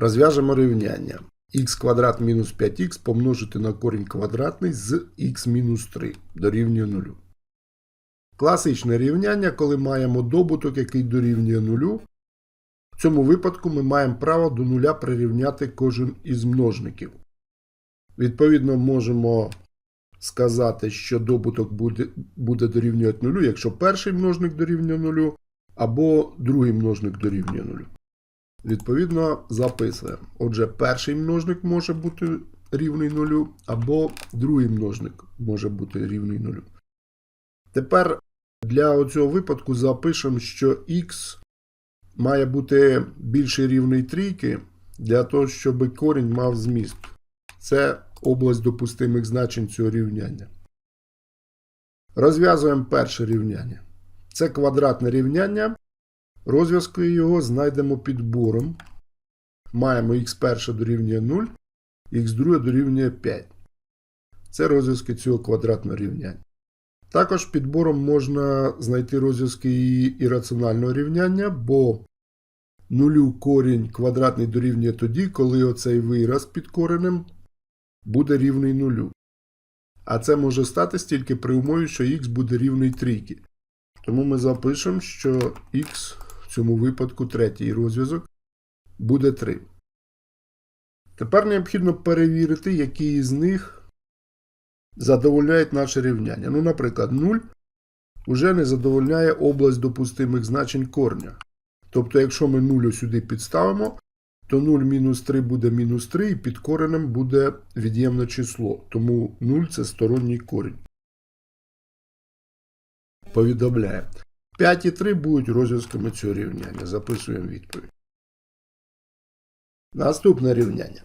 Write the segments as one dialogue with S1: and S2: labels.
S1: Розв'яжемо рівняння. х квадрат мінус 5х помножити на корінь квадратний з х мінус 3 дорівнює 0. Класичне рівняння, коли маємо добуток, який дорівнює 0. В цьому випадку ми маємо право до нуля прирівняти кожен із множників. Відповідно, можемо сказати, що добуток буде, буде дорівнювати 0, якщо перший множник дорівнює 0, або другий множник дорівнює 0. Відповідно, записуємо. Отже, перший множник може бути рівний 0, або другий множник може бути рівний 0. Тепер для цього випадку запишемо, що х має бути більше рівний трійки для того, щоб корінь мав зміст. Це область допустимих значень цього рівняння. Розв'язуємо перше рівняння. Це квадратне рівняння. Розв'язкою його знайдемо підбором. Маємо х1 дорівнює 0, х2 дорівнює 5. Це розв'язки цього квадратного рівняння. Також підбором можна знайти розв'язки ірраціонального рівняння, бо нулю корінь квадратний дорівнює тоді, коли оцей вираз під коренем буде рівний нулю. А це може статись тільки при умові, що х буде рівний трійки. Тому ми запишемо, що х в цьому випадку третій розв'язок буде 3. Тепер необхідно перевірити, які із них задовольняють наше рівняння. Ну, наприклад, 0 вже не задовольняє область допустимих значень корня. Тобто, якщо ми 0 сюди підставимо, то 0 мінус 3 буде мінус 3, і під коренем буде від'ємне число. Тому 0 це сторонній корінь. Повідомляє. 5 і 3 будуть розв'язками цього рівняння. Записуємо відповідь. Наступне рівняння.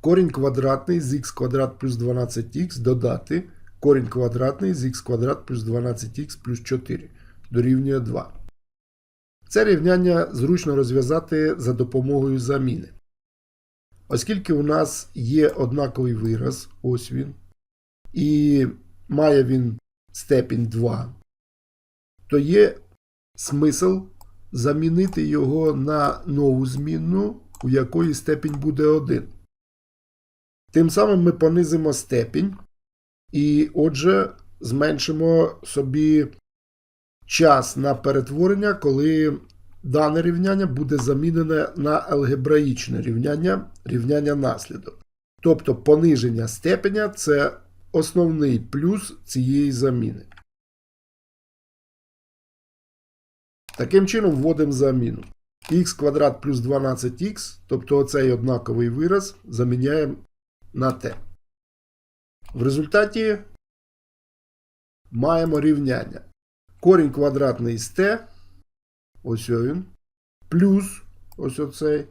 S1: Корінь квадратний з х квадрат плюс 12х додати корінь квадратний з х квадрат плюс 12х плюс 4 дорівнює 2. Це рівняння зручно розв'язати за допомогою заміни. Оскільки у нас є однаковий вираз, ось він, і має він степінь 2, то є смисл замінити його на нову змінну, у якої степінь буде 1. Тим самим ми понизимо степінь, і отже, зменшимо собі час на перетворення, коли дане рівняння буде замінене на алгебраїчне рівняння, рівняння наслідок. Тобто пониження степеня це основний плюс цієї заміни. Таким чином вводимо заміну. х квадрат плюс 12х, тобто оцей однаковий вираз, заміняємо на t. В результаті маємо рівняння. Корінь квадратний з t, ось він, плюс ось оцей.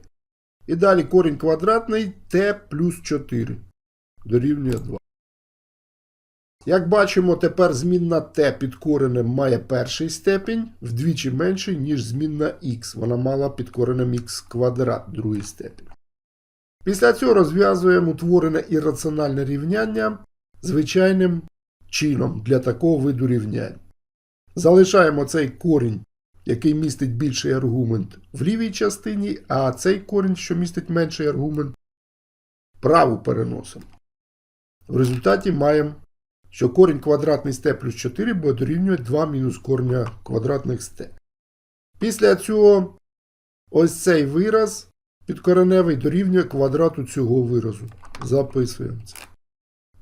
S1: І далі корінь квадратний t плюс 4 дорівнює 2. Як бачимо, тепер змінна t під коренем має перший степінь вдвічі менший, ніж змінна x. Вона мала під коренем x квадрат другий степінь. Після цього розв'язуємо утворене ірраціональне рівняння звичайним чином для такого виду рівнянь. Залишаємо цей корінь, який містить більший аргумент в лівій частині, а цей корінь, що містить менший аргумент, праву переносимо. В результаті маємо, що корінь квадратний з t плюс 4 буде дорівнювати 2 мінус корня квадратних з t. Після цього ось цей вираз підкореневий дорівнює квадрату цього виразу. Записуємо це.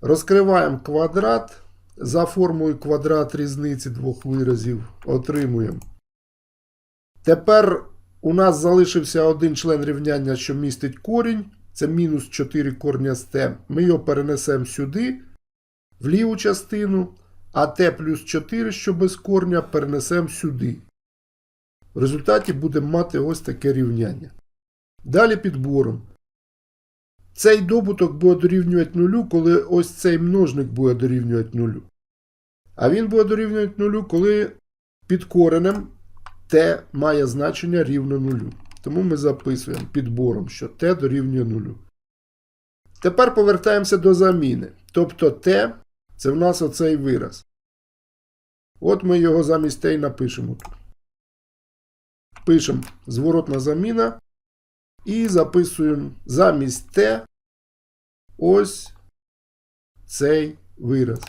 S1: Розкриваємо квадрат. За формою квадрат різниці двох виразів отримуємо. Тепер у нас залишився один член рівняння, що містить корінь. Це мінус 4 корня з t. Ми його перенесемо сюди, в ліву частину, а t плюс 4, що без корня, перенесемо сюди. В результаті будемо мати ось таке рівняння. Далі підбором. Цей добуток буде дорівнювати нулю, коли ось цей множник буде дорівнювати нулю. А він буде дорівнювати нулю, коли під коренем t має значення рівно нулю. Тому ми записуємо підбором, що t дорівнює нулю. Тепер повертаємося до заміни. Тобто t це в нас оцей вираз. От ми його замість і напишемо. Пишемо зворотна заміна. І записуємо замість t ось цей вираз.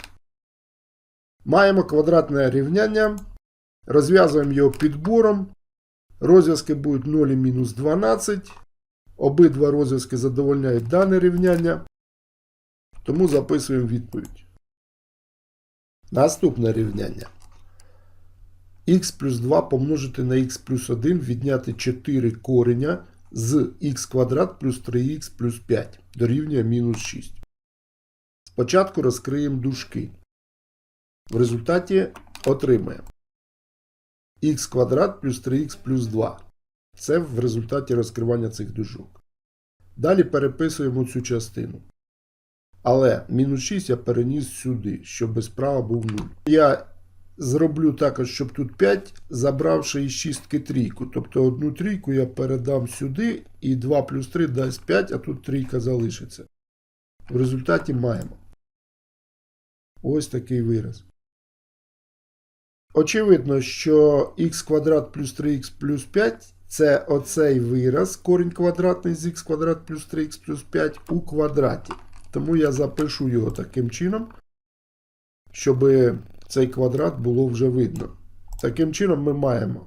S1: Маємо квадратне рівняння. Розв'язуємо його підбором. Розв'язки будуть 0 і мінус 12. Обидва розв'язки задовольняють дане рівняння. Тому записуємо відповідь. Наступне рівняння. х плюс 2 помножити на х плюс 1 відняти 4 кореня з х квадрат плюс 3х плюс 5 дорівнює мінус 6. Спочатку розкриємо дужки. В результаті отримаємо х квадрат плюс 3х плюс 2. Це в результаті розкривання цих дужок. Далі переписуємо цю частину. Але мінус 6 я переніс сюди, щоб без права був 0. Я зроблю також, щоб тут 5, забравши із шістки трійку. Тобто одну трійку я передам сюди, і 2 плюс 3 дасть 5, а тут трійка залишиться. В результаті маємо ось такий вираз. Очевидно, що х квадрат плюс 3х плюс 5 це оцей вираз, корінь квадратний з х квадрат плюс 3х плюс 5 у квадраті. Тому я запишу його таким чином, щоб цей квадрат було вже видно. Таким чином ми маємо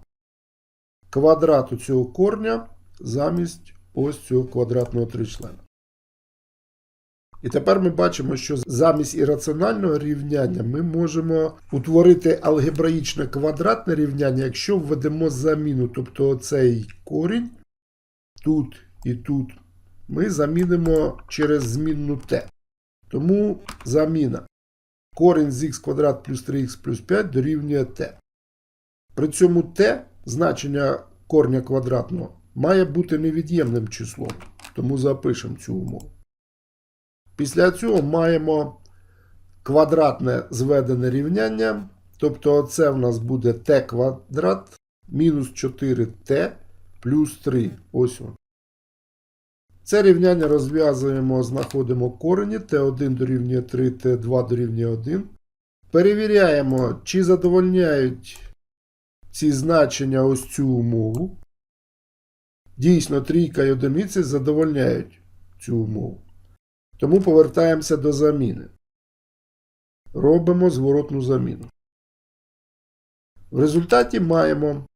S1: квадрат у цього корня замість ось цього квадратного тричлена. І тепер ми бачимо, що замість ірраціонального рівняння ми можемо утворити алгебраїчне квадратне рівняння, якщо введемо заміну. Тобто оцей корінь тут і тут ми замінимо через змінну t. Тому заміна. Корінь з х квадрат плюс 3х плюс 5 дорівнює t. При цьому t, значення корня квадратного, має бути невід'ємним числом. Тому запишемо цю умову. Після цього маємо квадратне зведене рівняння. Тобто це в нас буде t квадрат мінус 4t плюс 3. Ось воно. Це рівняння розв'язуємо, знаходимо корені. Т1 дорівнює 3, Т2 дорівнює 1. Перевіряємо, чи задовольняють ці значення ось цю умову. Дійсно, трійка і одиниці задовольняють цю умову. Тому повертаємося до заміни. Робимо зворотну заміну. В результаті маємо,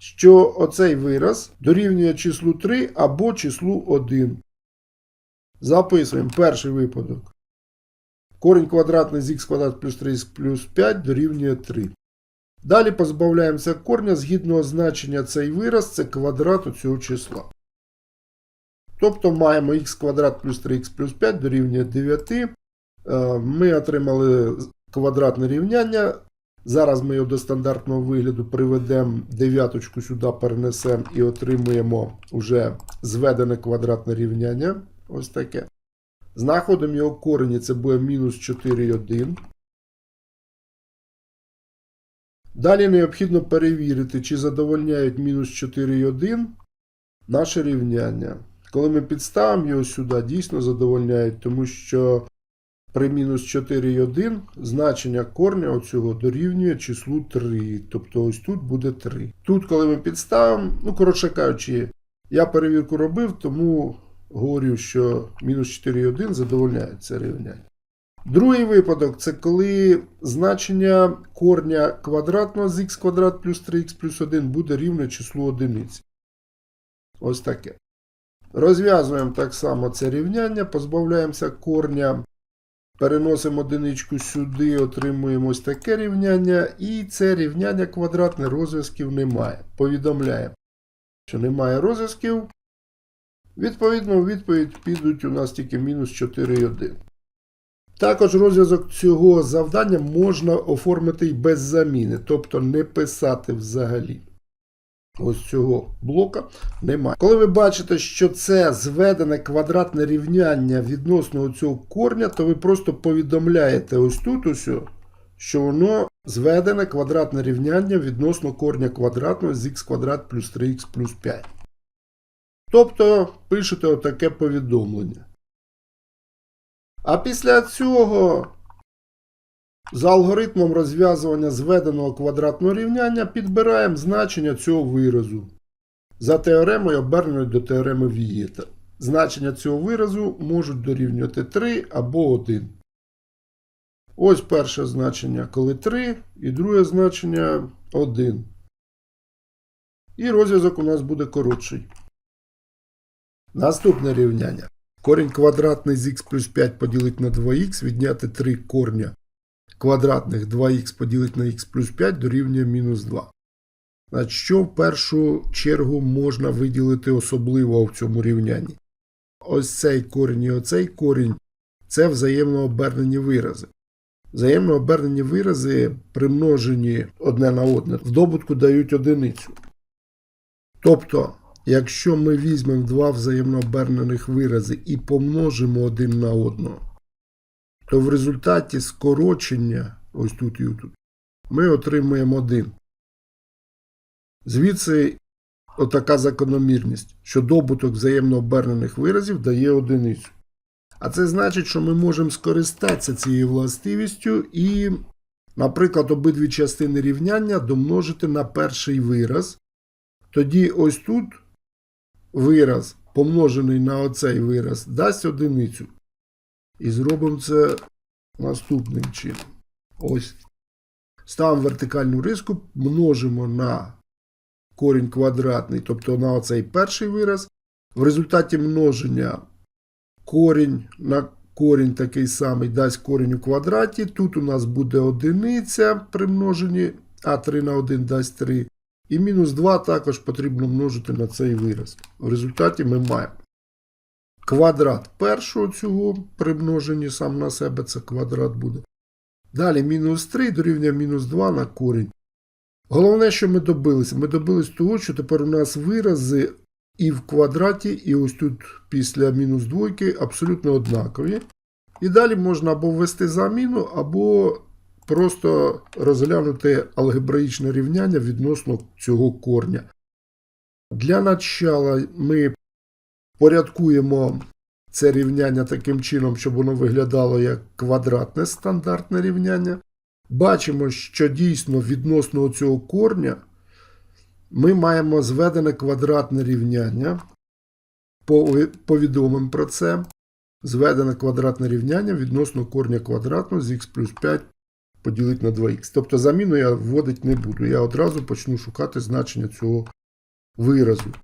S1: що оцей вираз дорівнює числу 3 або числу 1. Записуємо перший випадок. Корінь квадратний з х квадрат плюс 3 плюс 5 дорівнює 3. Далі позбавляємося корня згідно значення цей вираз це квадрат цього числа. Тобто маємо х квадрат плюс 3х плюс 5 дорівнює 9. Е, Ми отримали квадратне рівняння. Зараз ми його до стандартного вигляду приведемо, дев'яточку сюди перенесемо і отримуємо вже зведене квадратне рівняння. Ось таке. Знаходимо його корені, це буде мінус 4,1. Далі необхідно перевірити, чи задовольняють мінус 4,1 наше рівняння. Коли ми підставимо його сюди, дійсно задовольняють, тому що при мінус 4,1 значення корня оцього дорівнює числу 3. Тобто ось тут буде 3. Тут, коли ми підставимо, ну, коротше кажучи, я перевірку робив, тому говорю, що мінус 4,1 задовольняє це рівняння. Другий випадок це коли значення корня квадратного з х квадрат плюс 3х плюс 1 буде рівне числу одиниці. Ось таке. Розв'язуємо так само це рівняння, позбавляємося корня, переносимо одиничку сюди, отримуємо ось таке рівняння, і це рівняння квадратне розв'язків немає. Повідомляємо, що немає розв'язків. Відповідно, у відповідь підуть у нас тільки мінус 4,1. Також розв'язок цього завдання можна оформити і без заміни, тобто не писати взагалі. Ось цього блока немає. Коли ви бачите, що це зведене квадратне рівняння відносно цього корня, то ви просто повідомляєте ось тут, ось, що воно зведене квадратне рівняння відносно корня квадратного з х квадрат плюс 3х плюс 5. Тобто пишете отаке повідомлення. А після цього за алгоритмом розв'язування зведеного квадратного рівняння підбираємо значення цього виразу. За теоремою оберненою до теореми Вієта. Значення цього виразу можуть дорівнювати 3 або 1. Ось перше значення, коли 3, і друге значення 1. І розв'язок у нас буде коротший. Наступне рівняння. Корінь квадратний з х плюс 5 поділити на 2х, відняти 3 корня квадратних 2х поділити на х плюс 5 дорівнює мінус 2. Значить, що в першу чергу можна виділити особливо в цьому рівнянні? Ось цей корінь і оцей корінь це взаємно обернені вирази. Взаємно обернені вирази, примножені одне на одне, в добутку дають одиницю. Тобто, якщо ми візьмемо два взаємно обернених вирази і помножимо один на одного, то в результаті скорочення, ось тут і тут, ми отримуємо 1. Звідси отака закономірність, що добуток взаємно обернених виразів дає одиницю. А це значить, що ми можемо скористатися цією властивістю і, наприклад, обидві частини рівняння домножити на перший вираз. Тоді ось тут вираз, помножений на оцей вираз, дасть одиницю. І зробимо це наступним чином. Ось. Ставимо вертикальну риску, множимо на корінь квадратний, тобто на оцей перший вираз. В результаті множення корінь на корінь такий самий дасть корінь у квадраті. Тут у нас буде одиниця при множенні, а 3 на 1 дасть 3. І мінус 2 також потрібно множити на цей вираз. В результаті ми маємо квадрат першого цього при множенні сам на себе це квадрат буде. Далі мінус 3 дорівнює мінус 2 на корінь. Головне, що ми добилися, ми добились того, що тепер у нас вирази і в квадраті, і ось тут після мінус двойки абсолютно однакові. І далі можна або ввести заміну, або просто розглянути алгебраїчне рівняння відносно цього корня. Для начала ми порядкуємо це рівняння таким чином, щоб воно виглядало як квадратне стандартне рівняння. Бачимо, що дійсно відносно цього корня ми маємо зведене квадратне рівняння. Повідомимо про це. Зведене квадратне рівняння відносно корня квадратного з х плюс 5 поділити на 2х. Тобто заміну я вводити не буду. Я одразу почну шукати значення цього виразу.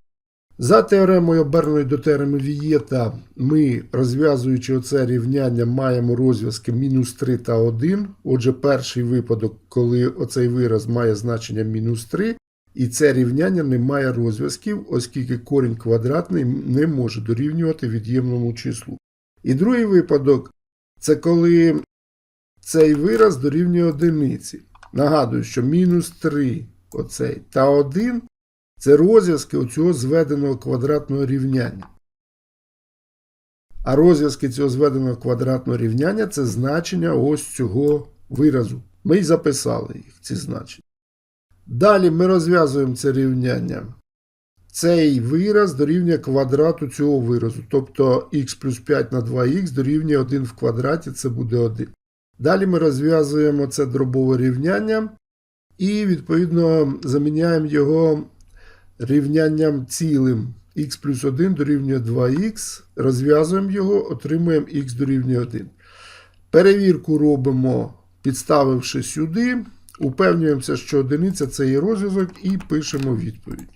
S1: За теоремою оберненої до теореми Вієта, ми, розв'язуючи оце рівняння, маємо розв'язки мінус 3 та 1. Отже, перший випадок, коли оцей вираз має значення мінус 3, і це рівняння не має розв'язків, оскільки корінь квадратний не може дорівнювати від'ємному числу. І другий випадок це коли цей вираз дорівнює одиниці. Нагадую, що мінус 3 оцей, та 1 це розв'язки оцього зведеного квадратного рівняння. А розв'язки цього зведеного квадратного рівняння це значення ось цього виразу. Ми й записали їх, ці значення. Далі ми розв'язуємо це рівняння. Цей вираз дорівнює квадрату цього виразу. Тобто х плюс 5 на 2х дорівнює 1 в квадраті, це буде 1. Далі ми розв'язуємо це дробове рівняння і, відповідно, заміняємо його рівнянням цілим х плюс 1 дорівнює 2х, розв'язуємо його, отримуємо х дорівнює 1. Перевірку робимо, підставивши сюди, упевнюємося, що одиниця це є розв'язок, і пишемо відповідь.